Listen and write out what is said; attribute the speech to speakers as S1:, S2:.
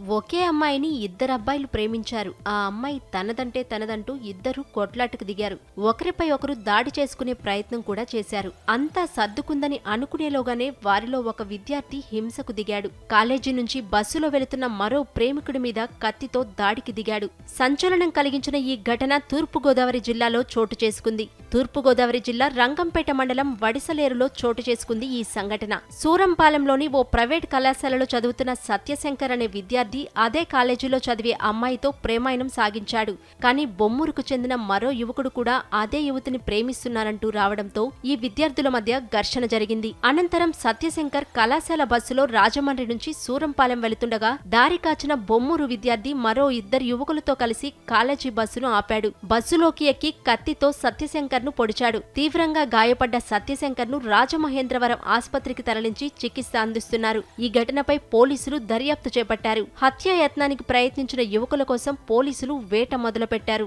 S1: ఒకే అమ్మాయిని ఇద్దరు అబ్బాయిలు ప్రేమించారు. ఆ అమ్మాయి తనదంటే తనదంటూ ఇద్దరు కొట్లాటకు దిగారు. ఒకరిపై ఒకరు దాడి చేసుకునే ప్రయత్నం కూడా చేశారు. అంతా సర్దుకుందని అనుకునేలోగానే వారిలో ఒక విద్యార్థి హింసకు దిగాడు. కాలేజీ నుంచి బస్సులో వెళుతున్న మరో ప్రేమికుడి మీద కత్తితో దాడికి దిగాడు. సంచలనం కలిగించిన ఈ ఘటన తూర్పుగోదావరి జిల్లాలో చోటు చేసుకుంది. తూర్పుగోదావరి జిల్లా రంగంపేట మండలం వడిసలేరులో చోటు చేసుకుంది ఈ సంఘటన. సూరంపాలెంలోని ఓ ప్రైవేట్ కళాశాలలో చదువుతున్న సత్యశంకర్ అనే విద్యార్థి అదే కాలేజీలో చదివే అమ్మాయితో ప్రేమాయణం సాగించాడు. కానీ బొమ్మూరుకు చెందిన మరో యువకుడు కూడా అదే యువతిని ప్రేమిస్తున్నారంటూ రావడంతో ఈ విద్యార్థుల మధ్య ఘర్షణ జరిగింది. అనంతరం సత్యశంకర్ కళాశాల బస్సులో రాజమండ్రి నుంచి సూరంపాలెం వెళుతుండగా దారి కాచిన బొమ్మూరు విద్యార్థి మరో ఇద్దరు యువకులతో కలిసి కాలేజీ బస్సును ఆపాడు. బస్సులోకి ఎక్కి కత్తితో సత్యశంకర్ను పొడిచాడు. తీవ్రంగా గాయపడ్డ సత్యశంకర్ను రాజమహేంద్రవరం ఆసుపత్రికి తరలించి చికిత్స అందిస్తున్నారు. ఈ ఘటనపై పోలీసులు దర్యాప్తు చేపట్టారు. హత్యాయత్నానికి ప్రయత్నించిన యువకుల కోసం పోలీసులు వేట మొదలుపెట్టారు.